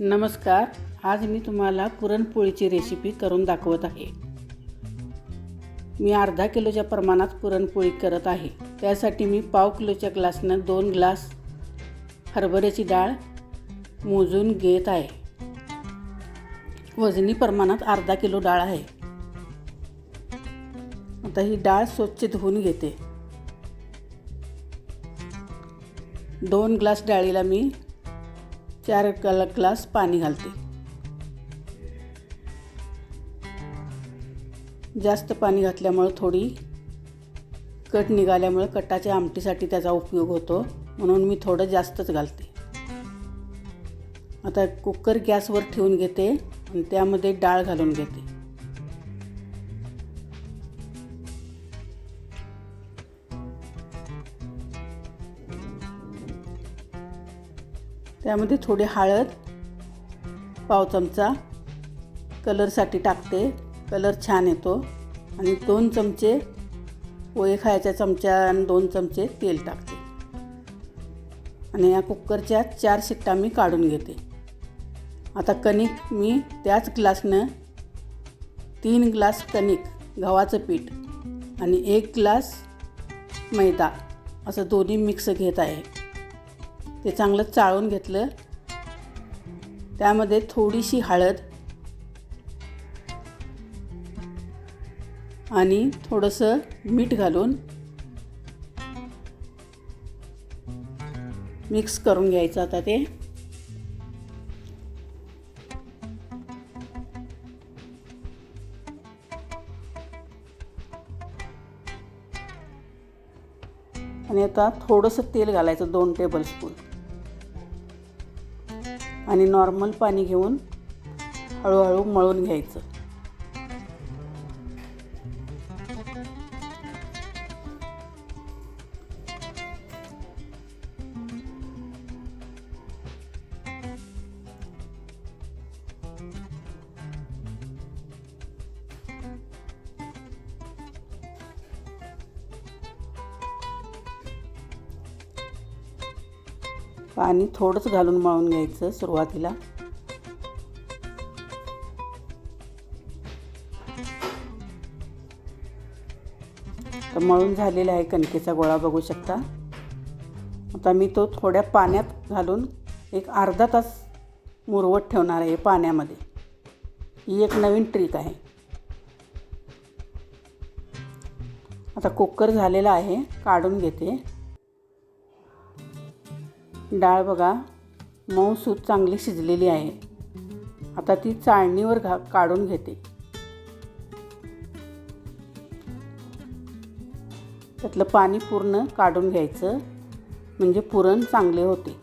नमस्कार आज मी तुम्हाला पुरणपोळीची रेसिपी करून दाखवत आहे. मी अर्धा किलोच्या प्रमाणात पुरणपोळी करत आहे. त्यासाठी मी पाव किलोच्या ग्लासनं दोन ग्लास हरभऱ्याची डाळ मोजून घेत आहे. वजनी प्रमाणात अर्धा किलो डाळ आहे. आता ही डाळ स्वच्छ धुवून घेते. दोन ग्लास डाळीला मी चार कल ग्लास पाणी घालते. जास्त पाणी घातल्यामुळं थोडी कट निघाल्यामुळं कटाच्या आमटीसाठी त्याचा उपयोग होतो म्हणून मी थोडं जास्तच घालते. आता कुकर गॅसवर ठेवून घेते आणि त्यामध्ये डाळ घालून घेते. त्यामध्ये थोडी हळद पाव चमचा कलरसाठी टाकते. कलर छान येतो. आणि दोन चमचे पोहे खायच्या चमच्या आणि दोन चमचे तेल टाकते. आणि या कुकरच्या चार शिट्टा मी काढून घेते. आता कणिक मी त्याच ग्लासनं तीन ग्लास कणिक गव्हाचं पीठ आणि एक ग्लास मैदा असं दोन्ही मिक्स घेत आहे. ते चांगलं चाळून घेतलं. त्यामध्ये थोडीशी हळद आणि थोडंसं मीठ घालून मिक्स करून घ्यायचं आता ते. आणि आता थोडंसं तेल घालायचं दोन टेबलस्पून आणि नॉर्मल पाणी घेऊन हळूहळू मळून घ्यायचं. पाणी थोडंच घालून मळून घ्यायचं सुरुवातीला. तर मळून झालेला आहे कणकेचा गोळा बघू शकता. आता मी तो थोड्या पाण्यात घालून एक अर्धा तास मुरवत ठेवणार आहे पाण्यामध्ये. ही एक नवीन ट्रिक आहे. आता कुकर झालेला आहे काढून घेते. डाळ बघा मऊसूत चांगली शिजलेली आहे. आता ती चाळणीवर घा काढून घेते. त्यातलं पाणी पूर्ण काढून घ्यायचं म्हणजे पुरण चांगले होते.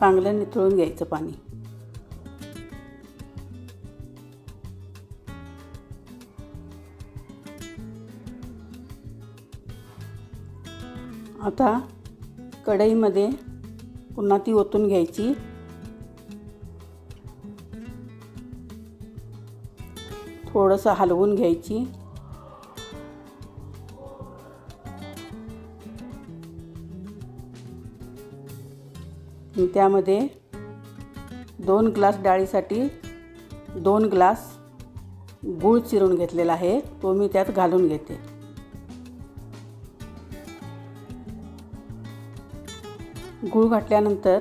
चांगलं निथळून घ्यायचं पाणी. आता कढईमध्ये पुन्हा ती ओतून घ्यायची. थोडंसं हलवून घ्यायची. त्यामध्ये दोन ग्लास डाळीसाठी दोन ग्लास गूळ चिरून घेतलेला आहे तो मी त्यात घालून घेते. गूळ घातल्यानंतर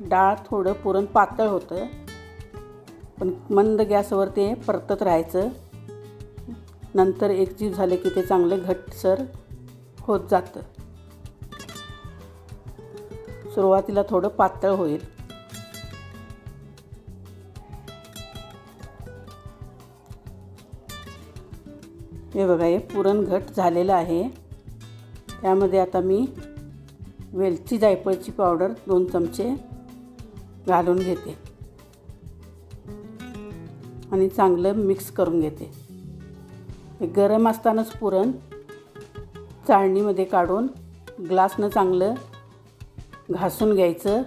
डाळ थोडं पुरण पातळ होतं. पण मंद गॅसवर ते परतत राहायचं. नंतर एकजीव झालं की ते चांगलं घटसर होत जातं. सुरुवातीला थोडं पातळ होईल. हे बघा हे पुरण घट झालेलं आहे. त्यामध्ये आता मी वेलची जायफळची पावडर दोन चमचे घालून घेते. आणि चांगलं मिक्स करून घेते. गरम असतानाच पुरण चाळणीमध्ये काढून ग्लासनं चांगलं घासून घ्यायचं.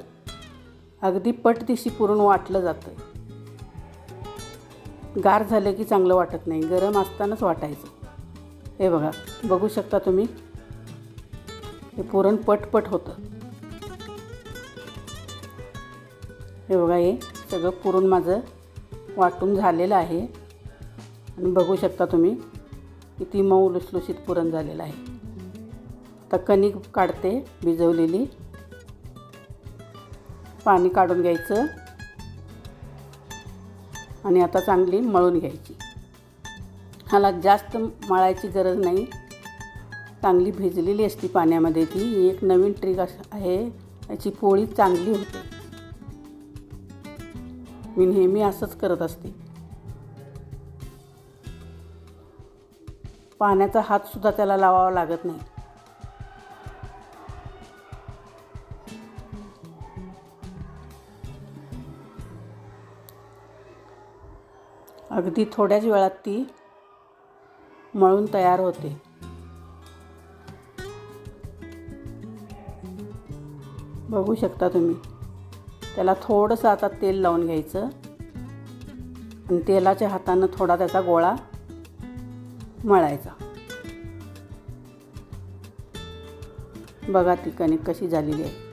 अगदी पटदिशी पुरण वाटलं जातं. गार झालं की चांगलं वाटत नाही. गरम असतानाच वाटायचं. हे बघा बघू शकता तुम्ही? हे पुरण पटपट होतं. हे बघा हे सगळं पुरण माझं वाटून झालेलं आहे. आणि बघू शकता तुम्ही किती मऊ लुसलुशीत पुरण झालेलं आहे. आता कणिक काढते भिजवलेली. पाणी काढून घ्यायचं. आणि आता चांगली मळून घ्यायची. ह्याला जास्त मळायची गरज नाही. चांगली भिजलेली असती पाण्यामध्ये ती. ही एक नवीन ट्रिक आहे याची पोळी चांगली होते. मी नेहमी असंच करत असते. पाण्याचा हातसुद्धा त्याला लावावा लागत नाही. अगदी थोड्याच वेळात ती मळून तयार होते. बघू शकता तुम्ही. त्याला थोडंसं आता तेल लावून घ्यायचं. आणि तेलाच्या हातानं थोडा त्याचा गोळा मळायचा. बघा ती कणिक कशी झालेली आहे.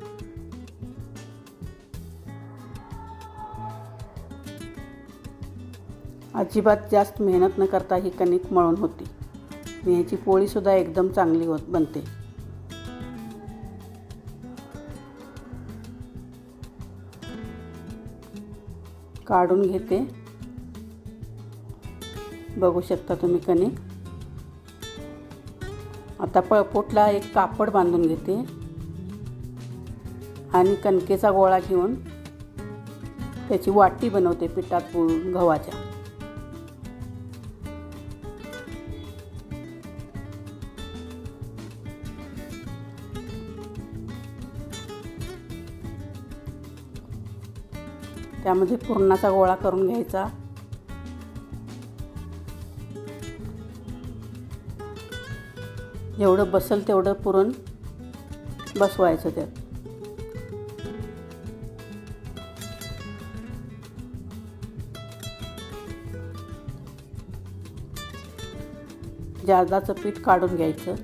अजिबात जास्त मेहनत न करता ही कणिक मळून होती. आणि ह्याची पोळीसुद्धा एकदम चांगली होत बनते. काढून घेते. बघू शकता तुम्ही कणिक आता पळपोटला एक कापड बांधून घेते. आणि कणकेचा गोळा घेऊन त्याची वाटी बनवते पिठात गव्हाच्या. त्यामध्ये पुरणाचा गोळा करून घ्यायचा. जेवढं बसल तेवढं पुरण बसवायचं त्यात. जादाचं पीठ काढून घ्यायचं.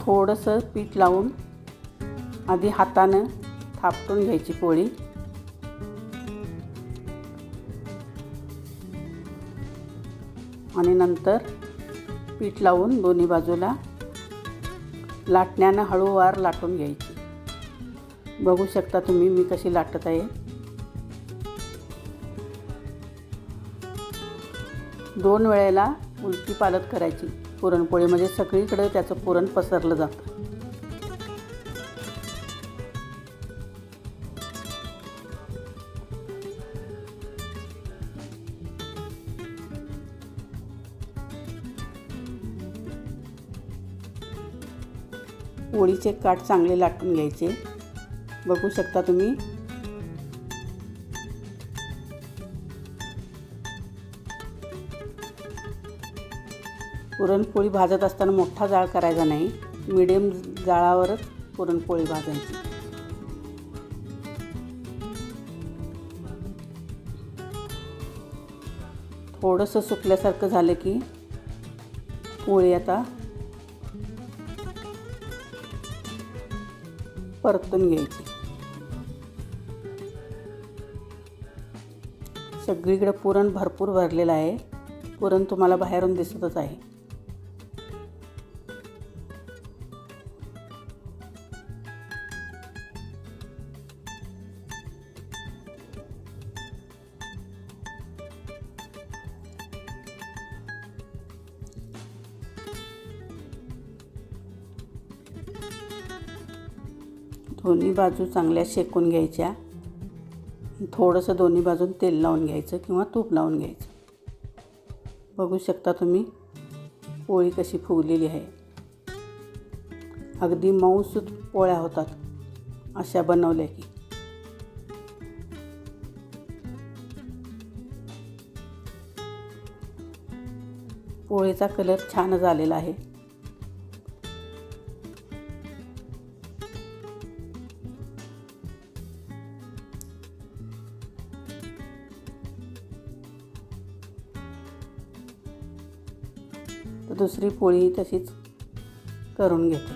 थोडंसं पीठ लावून आधी हातानं थापटून घ्यायची पोळी. आणि नंतर पीठ लावून दोन्ही बाजूला लाटण्यानं हळूवार लाटून घ्यायची. बघू शकता तुम्ही मी कशी लाटत आहे. दोन वेळेला उलटी पालत करायची. पुरणपोळी म्हणजे सगळीकडे त्याचं पुरण पसरलं जातं. पोळीचे काठ चांगले लाटून घ्यायचे. बघू शकता तुम्ही. पुरणपोळी भाजत असताना मोठा जाळ करायचा नाही. मिडियम जाळावरच पुरणपोळी भाजायची. थोडंसं सुकल्यासारखं झालं की पोळी आता परतून घ्यायची. सगळीकडे पुरण भरपूर भरलेलं आहे. पुरण तुम्हाला बाहेरून दिसतच आहे. दोन्ही बाजू चांगल्या शेकून घ्यायच्या. थोडंसं दोन्ही बाजून तेल लावून घ्यायचं किंवा तूप लावून घ्यायचं. बघू शकता तुम्ही पोळी कशी फुगलेली आहे. अगदी मऊसूत पोळ्या होतात अशा बनवल्या की. पोळीचा कलर छान झालेला आहे. दुसरी पोळी तशीच करून घेते.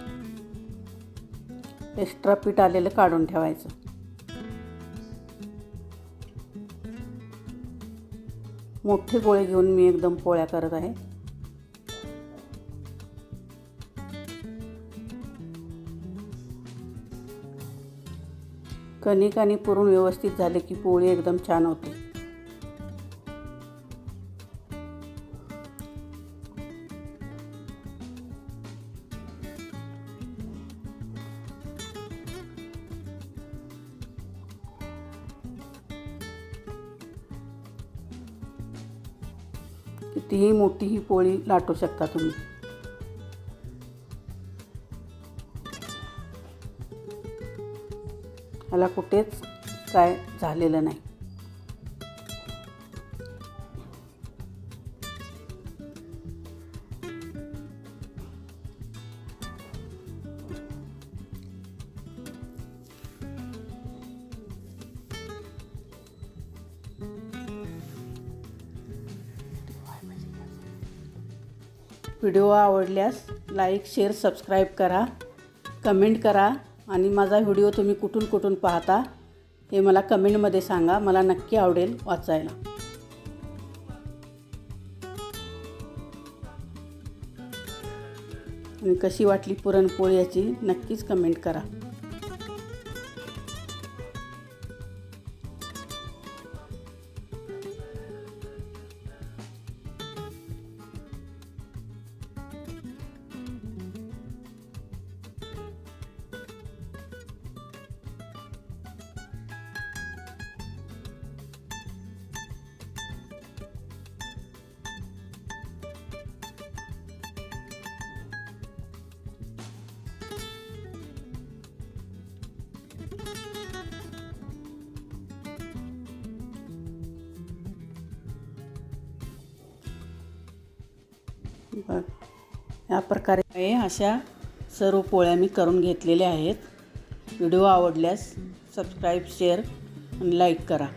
एक्स्ट्रा पीठ आलेलं काढून ठेवायचं. मोठे गोळे घेऊन मी एकदम पोळ्या करत आहे. कणिक आणि पुरून व्यवस्थित झाले की पोळी एकदम छान होते. कितीही मोठी ही पोळी लाटू शकता तुम्ही. ह्याला कुठेच काय झालेलं नाही. व्हिडिओ आवडल्यास लाईक शेअर सबस्क्राईब करा कमेंट करा आणि माझा व्हिडिओ तुम्ही कुठून कुठून पाहता हे मला कमेंटमध्ये सांगा. मला नक्की आवडेल वाचायला. आणि कशी वाटली पुरणपोळी याची नक्कीच कमेंट करा. बघ या प्रकारे अशा सर्व पोळ्या मी करून घेतलेल्या आहेत. व्हिडिओ आवडल्यास सबस्क्राईब शेअर आणि लाईक करा.